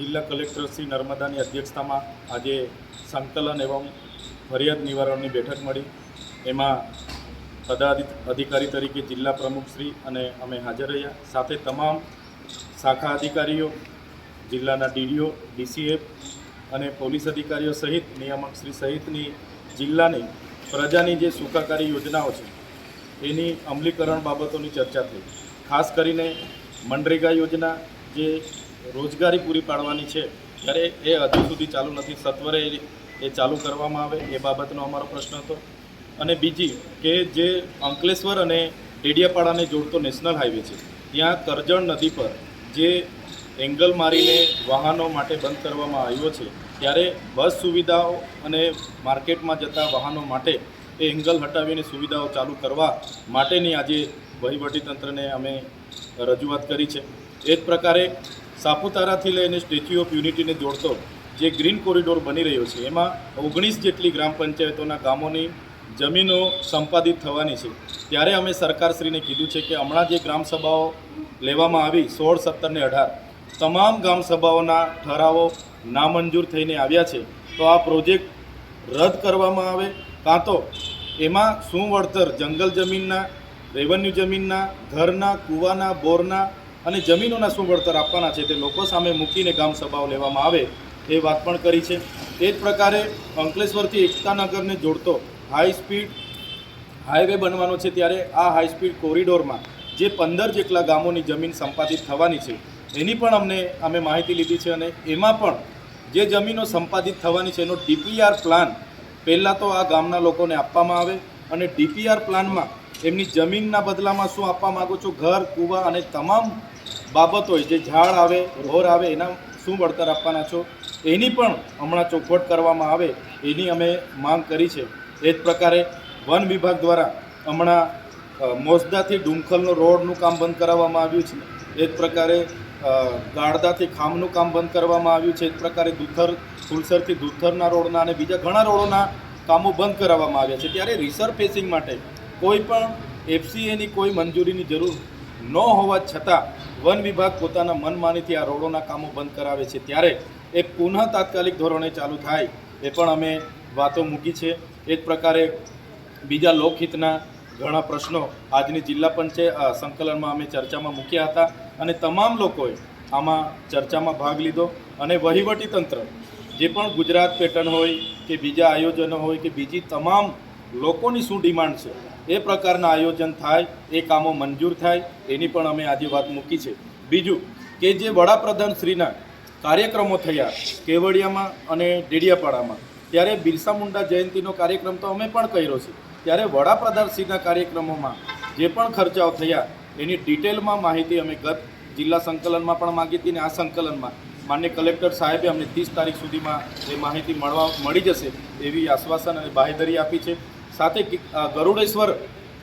જિલ્લા કલેક્ટર શ્રી નર્મદાની અધ્યક્ષતામાં આજે સંકલન એવં ફરિયાદ નિવારણની બેઠક મળી. એમાં પદાધિત, અધિકારી તરીકે જિલ્લા પ્રમુખશ્રી અને અમે હાજર રહ્યા. સાથે તમામ શાખા અધિકારીઓ, જિલ્લાના ડીડીઓ, ડીસીએફ અને પોલીસ અધિકારીઓ સહિત નિયામક શ્રી સહિતની જિલ્લાની પ્રજાની જે સુખાકારી યોજનાઓ છે, એની અમલીકરણ બાબતોની ચર્ચા થઈ. ખાસ કરીને મનરેગા યોજના જે રોજગારી પૂરી પાડવાની છે. ત્યારે એ હજુ સુધી ચાલુ નથી. સત્વરે એ- ચાલુ કરવામાં આવે એ બાબતનો અમારો પ્રશ્ન હતો. અને બીજી કે જે અંકલેશ્વર અને ડેડિયાપાડાને જોડતો નેશનલ હાઈવે છે, ત્યાં કરજણ નદી પર જે એંગલ મારીને વાહનો માટે બંધ કરવામાં આવ્યો છે, ત્યારે બસ સુવિધાઓ અને માર્કેટમાં જતા વાહનો માટે એ એંગલ હટાવીને સુવિધાઓ ચાલુ કરવા માટેની આજે વહીવટીતંત્રને અમે રજૂઆત કરી છે. એ જ પ્રકારે સાપુતારાથી લઈને સ્ટેચ્યુ ઓફ યુનિટીને જોડતો જે ગ્રીન કોરિડોર બની રહ્યો છે, એમાં ઓગણીસ જેટલી ગ્રામ પંચાયતોના ગામોની જમીનો સંપાદિત થવાની છે. ત્યારે અમે સરકારશ્રીને કીધું છે કે હમણાં જે ગ્રામસભાઓ લેવામાં આવી, સોળ, સત્તર ને અઢાર, તમામ ગ્રામસભાઓના ઠરાવો નામંજૂર થઈને આવ્યા છે. તો આ પ્રોજેક્ટ રદ કરવામાં આવે, કાં તો એમાં શું વળતર જંગલ જમીનના, રેવન્યુ જમીનના, ઘરના, કૂવાના, બોરના અને જમીનોના શું વળતર આપવાના છે તે લોકો સામે મૂકીને ગામ સભાઓ લેવામાં આવે એ વાત પણ કરી છે. એ જ પ્રકારે અંકલેશ્વરથી એકતાનગરને જોડતો હાઈ સ્પીડ હાઈવે બનવાનો છે ત્યારે આ હાઈ સ્પીડ કોરિડોરમાં જે પંદર જેટલા ગામોની જમીન સંપાદિત થવાની છે એની પણ અમને અમે માહિતી લીધી છે અને એમાં પણ જે જમીનો સંપાદિત થવાની છે એનો ડીપીઆર પ્લાન પહેલાં તો આ ગામના લોકોને આપવામાં આવે અને ડીપીઆર પ્લાનમાં એમની જમીનના બદલામાં શું આપવા માગો છો? ઘર, કૂવા અને તમામ બાબતો જે ઝાડ આવે રોર આવે, એના શું વળતર આપવાના છો? એની પણ હમણાં ચોખવટ કરવામાં આવે, એની અમે માંગ કરી છે. એ જ પ્રકારે વન વિભાગ દ્વારા હમણાં મોસદાથી ડુમખલનો રોડનું કામ બંધ કરાવવામાં આવ્યું છે. એ જ પ્રકારે ગાળદાથી ખામનું કામ બંધ કરવામાં આવ્યું છે. એ જ પ્રકારે દુથર, ફુલસરથી દુથરના રોડના અને બીજા ઘણા રોડોના કામો બંધ કરાવવામાં આવ્યા છે. ત્યારે રિસર્ફેસિંગ માટે કોઈ પણ એફસીએની કોઈ મંજૂરીની જરૂર ન હોવા છતાં વન વિભાગ પોતાના મનમાનીથી આ રોડોના કામો બંધ કરાવે છે. ત્યારે એ પુનઃ તાત્કાલિક ધોરણે ચાલુ થાય એ પણ અમે વાતો મૂકી છે. એ જ પ્રકારે બીજા લોકહિતના ઘણા પ્રશ્નો આજની જિલ્લા પંચાયત સંકલનમાં અમે ચર્ચામાં મૂક્યા હતા અને તમામ લોકોએ આમાં ચર્ચામાં ભાગ લીધો અને વહીવટી તંત્ર જે પણ ગુજરાત પેટર્ન હોય કે બીજા આયોજનો હોય કે બીજી તમામ લોકોની શું ડિમાન્ડ છે? એ પ્રકારના આયોજન થાય, એ કામો મંજૂર થાય, એની પણ અમે આજે વાત મૂકી છે. બીજું કે જે વડાપ્રધાન શ્રીના કાર્યક્રમો થયા, કેવડિયામાં અને ડેડિયાપાડામાં, ત્યારે બિરસા મુંડા જયંતિનો કાર્યક્રમ તો અમે પણ કર્યો છે. ત્યારે વડાપ્રધાનશ્રીના કાર્યક્રમોમાં જે પણ ખર્ચાઓ થયા, એની ડિટેલમાં માહિતી અમે ગત જિલ્લા સંકલનમાં પણ માગી હતી અને આ સંકલનમાં માન્ય કલેક્ટર સાહેબે અમને ત્રીસ તારીખ સુધીમાં એ માહિતી મળવા, મળી જશે એવી આશ્વાસન અને બાહેધરી આપી છે. સાથે ગરુડેશ્વર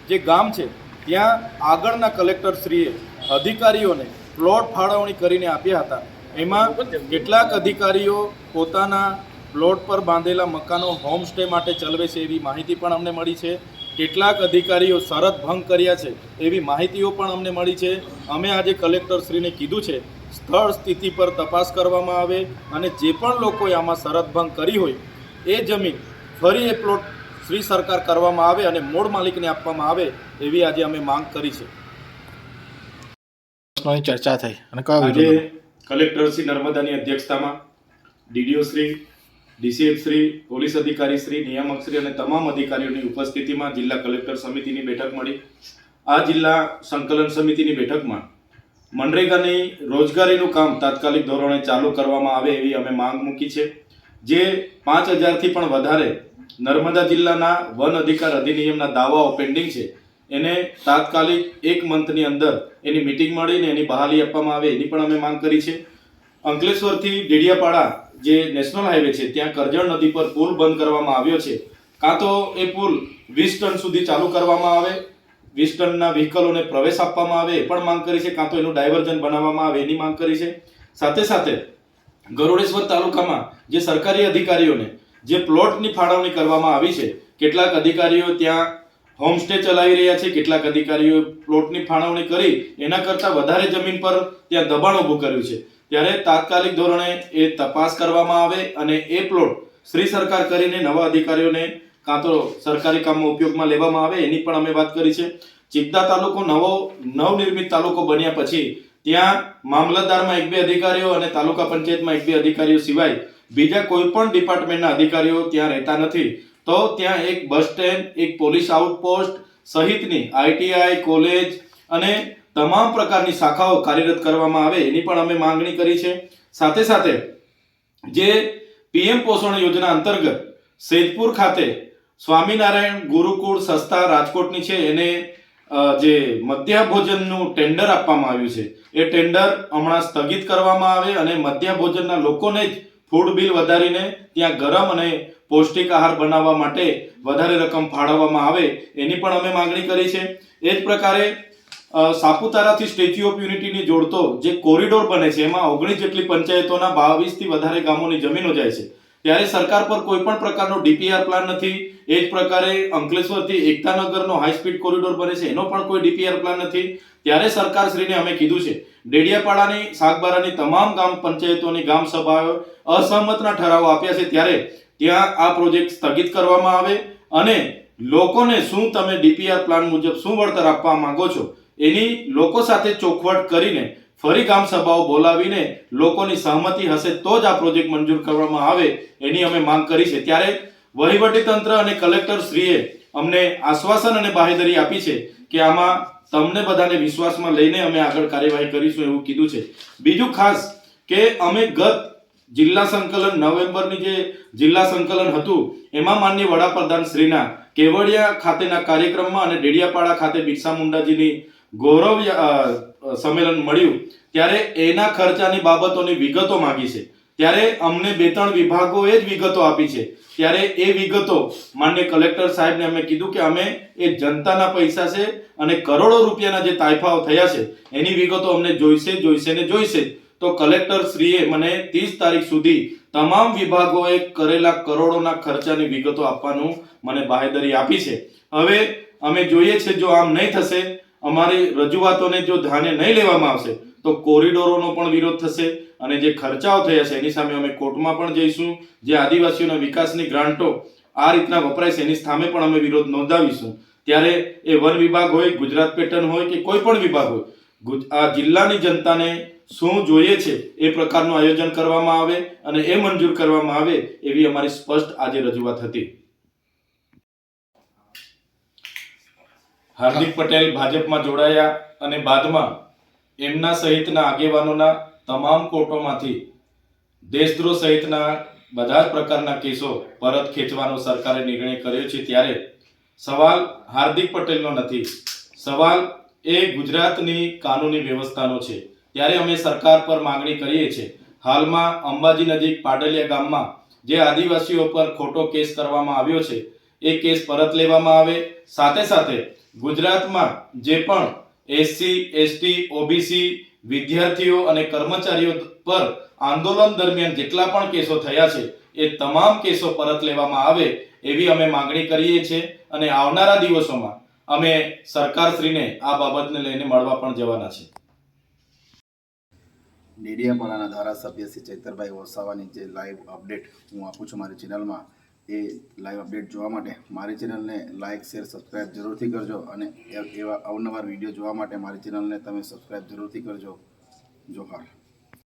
જે ગામ છે, ત્યાં આગળના કલેક્ટરશ્રીએ અધિકારીઓને પ્લોટ ફાળવણી કરીને આપ્યા હતા. એમાં કેટલાક અધિકારીઓ પોતાના પ્લોટ પર બાંધેલા મકાનો હોમસ્ટે માટે ચલાવે છે એવી માહિતી પણ અમને મળી છે. કેટલાક અધિકારીઓ શરત ભંગ કર્યા છે એવી માહિતીઓ પણ અમને મળી છે. અમે આજે કલેક્ટરશ્રીને કીધું છે, સ્થળ સ્થિતિ પર તપાસ કરવામાં આવે અને જે પણ લોકોએ આમાં શરત ભંગ કરી હોય, એ જમીન ફરી એ પ્લોટ શ્રી સરકાર કરવામાં આવે અને મૂળ માલિકને આપવામાં આવે એવી આજે અમે માંગ કરી છે. ચર્ચા થઈ. અને આજે કલેક્ટર શ્રી નર્મદાની અધ્યક્ષતામાં DDO Shri DCF Shri police અધિકારી શ્રી નિયામક શ્રી અને તમામ અધિકારીઓની ઉપસ્થિતિમાં જિલ્લા કલેક્ટર સમિતિની બેઠક મળી. આ જિલ્લા સંકલન સમિતિની બેઠકમાં મનરેગાની રોજગારીનું કામ તાત્કાલિક ધોરણે ચાલુ કરવામાં આવે એવી અમે માંગ મૂકી છે. જે પાંચ હજારથી પણ વધારે નર્મદા જિલ્લાના વન અધિકાર અધિનિયમના દાવાઓ પેન્ડિંગ છે. એને તાત્કાલિક એક મંથની અંદર એની મિટિંગ મળીને એની બહાલી આપવામાં આવે એની પણ અમે માંગ કરી છે. અંકલેશ્વરથી ડેડિયાપાડા જે નેશનલ હાઈવે છે, ત્યાં કરજણ નદી પર પુલ બંધ કરવામાં આવ્યો છે. કાં તો એ પુલ વીસ ટન સુધી ચાલુ કરવામાં આવે, વીસ ટનના વ્હીકલોને પ્રવેશ આપવામાં આવે, એ પણ માંગ કરી છે. કાં તો એનું ડાયવર્ઝન બનાવવામાં આવે એની માંગ કરી છે. સાથે સાથે ગરુડેશ્વર તાલુકામાં જે સરકારી અધિકારીઓને જે પ્લોટની ફાળવણી કરવામાં આવી છે, કેટલાક અધિકારીઓ ત્યાં હોમસ્ટે ચલાવી રહ્યા છે, કેટલાક અધિકારીઓ પ્લોટની ફાળવણી કરી, એના કરતાં વધારે જમીન પર ત્યાં દબાણ ઊભું કર્યું છે. ત્યારે તાત્કાલિક ધોરણે એ તપાસ કરવામાં આવે અને એ પ્લોટ શ્રી સરકાર કરીને નવા અધિકારીઓને કાં તો સરકારી કામમાં ઉપયોગમાં લેવામાં આવે, એની પણ અમે વાત કરી છે. ચિંતા તાલુકો નવો, નવનિર્મિત તાલુકો બન્યા પછી, ત્યાં મામલતદારમાં એક બે અધિકારીઓ અને તાલુકા પંચાયતમાં એક બે અધિકારીઓ સિવાય બીજા કોઈ પણ ડિપાર્ટમેન્ટના અધિકારીઓ ત્યાં રહેતા નથી, તો ત્યાં એક બસ સ્ટેન્ડ, એક પોલીસ આઉટપોસ્ટ સહિતની આઈટીઆઈ કોલેજ અને તમામ પ્રકારની શાખાઓ કાર્યરત કરવામાં આવે એની પણ અમે માંગણી કરી છે. સાથે સાથે જે પીએમ પોષણ યોજના અંતર્ગત સેજપુર ખાતે સ્વામિનારાયણ ગુરુકુળ સંસ્થા રાજકોટની છે, એને જે મધ્યાહ ભોજનનું ટેન્ડર આપવામાં આવ્યું છે. એ ટેન્ડર હમણાં સ્થગિત કરવામાં આવે અને મધ્યાહ ભોજનના લોકોને જ ફૂડ બિલ વધારીને ત્યાં ગરમ અને પૌષ્ટિક આહાર બનાવવા માટે વધારે રકમ ફાળવવામાં આવે એની પણ અમે માંગણી કરી છે. એ જ પ્રકારે સાપુતારાથી સ્ટેચ્યુ ઓફ યુનિટીને જોડતો જે કોરિડોર બને છે, એમાં ઓગણીસ જેટલી પંચાયતોના બાવીસથી વધારે ગામોની જમીનો જાય છે. ત્યારે સરકાર પર કોઈ પણ પ્રકારનો ડીપીઆર પ્લાન નથી. એ જ પ્રકારે અંકલેશ્વરથી એકતાનગરનો હાઈ સ્પીડ કોરિડોર બને છે, એનો પણ કોઈ ડીપીઆર પ્લાન નથી. ત્યારે સરકારશ્રીને અમે કીધું છે ડેડિયાપાડાની સાગબારાની તમામ ગામ પંચાયતોની ગામ સભાઓ અસહમતના ઠરાવો આપ્યા છે ત્યારે ત્યાં આ પ્રોજેક્ટ સ્થગિત કરવામાં આવે અને લોકોને શું તમે ડીપીઆર પ્લાન મુજબ શું વળતર આપવા માંગો છો એની લોકો સાથે ચોખવટ કરીને ફરી ગામ સભાઓ બોલાવીને લોકોની સહમતિ હશે તો જ આ પ્રોજેક્ટ મંજૂર કરવામાં આવે એની અમે માંગ કરી છે. ત્યારે વહીવટી તંત્ર અને કલેક્ટર શ્રીએ અમને આશ્વાસન અને બાહેધરી આપી છે કે આમાં તમને બધાને વિશ્વાસમાં લઈને અમે આગળ કાર્યવાહી કરીશું એવું કીધું છે. બીજું ખાસ કે અમે ગત જિલ્લા સંકલન, નવેમ્બરની જે જિલ્લા સંકલન હતું, એમાં માન્ય વડાપ્રધાન શ્રીના કેવડિયા ખાતેના કાર્યક્રમમાં અને ડેડિયાપાડા ખાતે બિરસા મુંડાજીની ગૌરવ સંમેલન મળ્યું. ત્યારે એના ખર્ચાની બાબતોની વિગતો માંગી છે. ત્યારે અમને બે ત્રણ વિભાગોએ જ વિગતો આપી છે. ત્યારે એ વિગતો માન્ય કલેક્ટર સાહેબને અમે કીધું કે અમે એ જનતાના પૈસા છે અને કરોડો રૂપિયાના જે તાયફાઓ થયા છે, એની વિગતો અમને જોઈશે જોઈશે ને જોઈશે. તો કલેક્ટર શ્રીએ મને ત્રીસ તારીખ સુધી તમામ વિભાગોએ કરેલા કરોડોના ખર્ચાની વિગતો આપવાનું મને બાહેદરી આપી છે. હવે અમે જોઈએ છે જો આમ નહીં થશે, અમારી રજૂઆતોને જો ધ્યાને નહીં લેવામાં આવશે, તો કોરિડોરોનો પણ વિરોધ થશે અને જે ખર્ચાઓ થયા છે, એની સામે અમે કોર્ટમાં પણ જઈશું. જે આદિવાસીઓના વિકાસની ગ્રાન્ટો આ રીતના વપરાય છે, એની સામે પણ અમે વિરોધ નોંધાવીશું. ત્યારે એ વન વિભાગ હોય, ગુજરાત પેટર્ન હોય કે કોઈ પણ વિભાગ હોય આ જિલ્લાની જનતાને શું જોઈએ છે, એ પ્રકારનું આયોજન કરવામાં આવે અને એ મંજૂર કરવામાં આવે એવી અમારી સ્પષ્ટ આજે રજૂઆત હતી. હાર્દિક પટેલ ભાજપમાં જોડાયા અને બાદમાં એમના સહિતના આગેવાનોના તમામ કોર્ટોમાંથી દેશદ્રોહ સહિતના બધા જ પ્રકારના કેસો પરત ખેંચવાનો સરકારે નિર્ણય કર્યો છે. ત્યારે સવાલ હાર્દિક પટેલનો નથી. સવાલ એ ગુજરાતની કાનૂની વ્યવસ્થાનો છે. ત્યારે અમે સરકાર પર માંગણી કરીએ છીએ. હાલમાં અંબાજી નજીક પાડલિયા ગામમાં જે આદિવાસીઓ પર ખોટો કેસ કરવામાં આવ્યો છે, એ કેસ પરત લેવામાં આવે. સાથે સાથે ગુજરાતમાં જે પણ એસસી, એસટી, ઓબીસી વિદ્યાર્થીઓ અને કર્મચારીઓ પર આંદોલન દરમિયાન જેટલા પણ કેસો થયા છે, એ તમામ કેસો પરત લેવામાં આવે એવી અમે માંગણી કરીએ છીએ અને આવનારા દિવસોમાં અમે સરકારશ્રીને આ બાબતને લઈને મળવા પણ જવાના છે ડેડિયાપાડાના ધારાસભ્ય શ્રી ચૈતરભાઈ વસાવાની જે લાઈવ અપડેટ હું આપું છું મારી ચેનલમાં એ લાઈવ અપડેટ જોવા માટે મારી ચેનલને લાઇક શેર સબસ્ક્રાઈબ જરૂરથી કરજો અને એવા અવનવાર વીડિયો જોવા માટે મારી ચેનલને તમે સબસ્ક્રાઈબ જરૂરથી કરજો. જોહાર.